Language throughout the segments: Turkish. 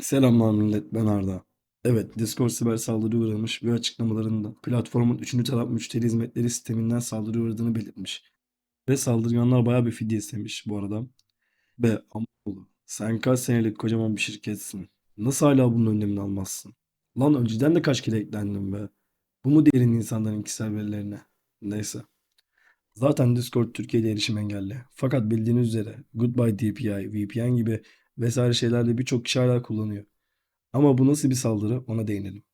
Selamlar millet, ben Arda. Evet, Discord siber saldırıya uğramış ve açıklamalarında platformun 3. taraf müşteri hizmetleri sisteminden saldırıya uğradığını belirtmiş. Ve saldırganlar bayağı bir fidye istemiş bu arada. Be amoğlu, sen kaç senelik kocaman bir şirketsin. Nasıl hala bunun önlemini almazsın? Lan önceden de kaç kere eklendin be. Bu mu derin insanların kişisel verilerine? Neyse. Zaten Discord Türkiye'de erişim engelli. Fakat bildiğiniz üzere Goodbye DPI, VPN gibi vesaire şeylerde birçok kişi hala kullanıyor. Ama bu nasıl bir saldırı ona değinelim.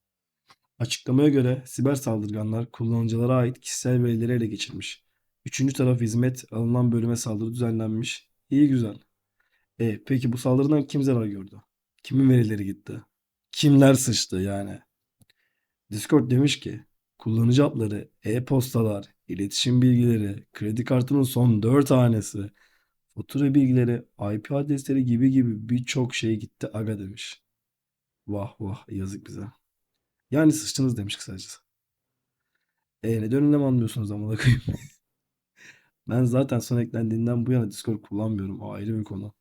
Açıklamaya göre siber saldırganlar kullanıcılara ait kişisel verileri ele geçirmiş. Üçüncü taraf hizmet alınan bölüme saldırı düzenlenmiş. İyi güzel. E peki bu saldırıdan kim zarar gördü? Kimin verileri gitti? Kimler sıçtı yani? Discord demiş ki kullanıcı adları, e-postalar, iletişim bilgileri, kredi kartının son 4 hanesi, fatura bilgileri, IP adresleri gibi gibi birçok şey gitti aga demiş. Vah vah yazık bize. Yani sıçtınız demiş kısacası. E neden önlem almıyorsunuz amına koyayım? Ben zaten son eklendiğinden bu yana Discord kullanmıyorum. O ayrı bir konu.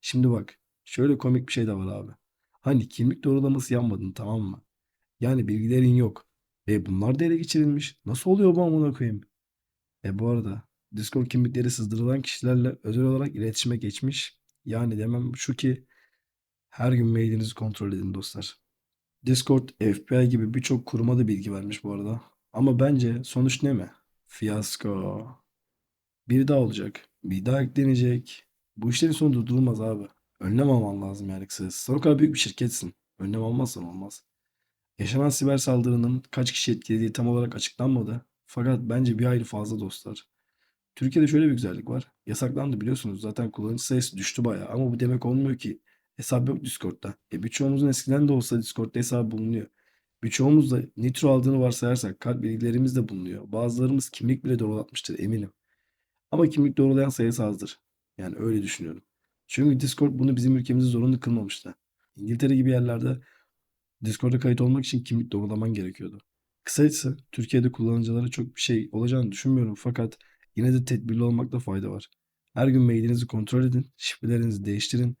Şimdi bak. Şöyle komik bir şey de var abi. Hani kimlik doğrulaması yapmadın tamam mı? Yani bilgilerin yok. E bunlar da ele geçirilmiş. Nasıl oluyor bu amına koyayım? E bu arada Discord kimlikleri sızdırılan kişilerle özel olarak iletişime geçmiş. Yani demem şu ki her gün mailinizi kontrol edin dostlar. Discord, FBI gibi birçok kuruma da bilgi vermiş bu arada. Ama bence sonuç ne mi? Fiyasko. Bir daha olacak. Bir daha eklenecek. Bu işlerin sonu durdurulmaz abi. Önlem alman lazım yani kısacası. Sen o kadar büyük bir şirketsin. Önlem almazsan olmaz. Yaşanan siber saldırının kaç kişi etkilediği tam olarak açıklanmadı. Fakat bence bir ayrı fazla dostlar. Türkiye'de şöyle bir güzellik var. Yasaklandı biliyorsunuz. Zaten kullanıcı sayısı düştü bayağı. Ama bu demek olmuyor ki hesap yok Discord'da. E birçoğumuzun eskiden de olsa Discord'da hesabı bulunuyor. Birçoğumuz da Nitro aldığını varsayarsak kart bilgilerimiz de bulunuyor. Bazılarımız kimlik bile doğrulatmıştır eminim. Ama kimlik doğrulayan sayısı azdır. Yani öyle düşünüyorum. Çünkü Discord bunu bizim ülkemizde zorunlu kılmamıştı. İngiltere gibi yerlerde Discord'a kayıt olmak için kimlik doğrulaman gerekiyordu. Kısacası Türkiye'de kullanıcılara çok bir şey olacağını düşünmüyorum fakat yine de tedbirli olmakta fayda var. Her gün mailinizi kontrol edin, şifrelerinizi değiştirin.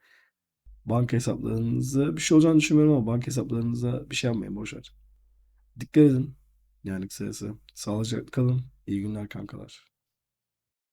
Banka hesaplarınızı bir şey olacağını düşünmüyorum ama banka hesaplarınıza bir şey yapmayın boşver. Dikkat edin. Yani kısacası sağlıcakla kalın. İyi günler kankalar.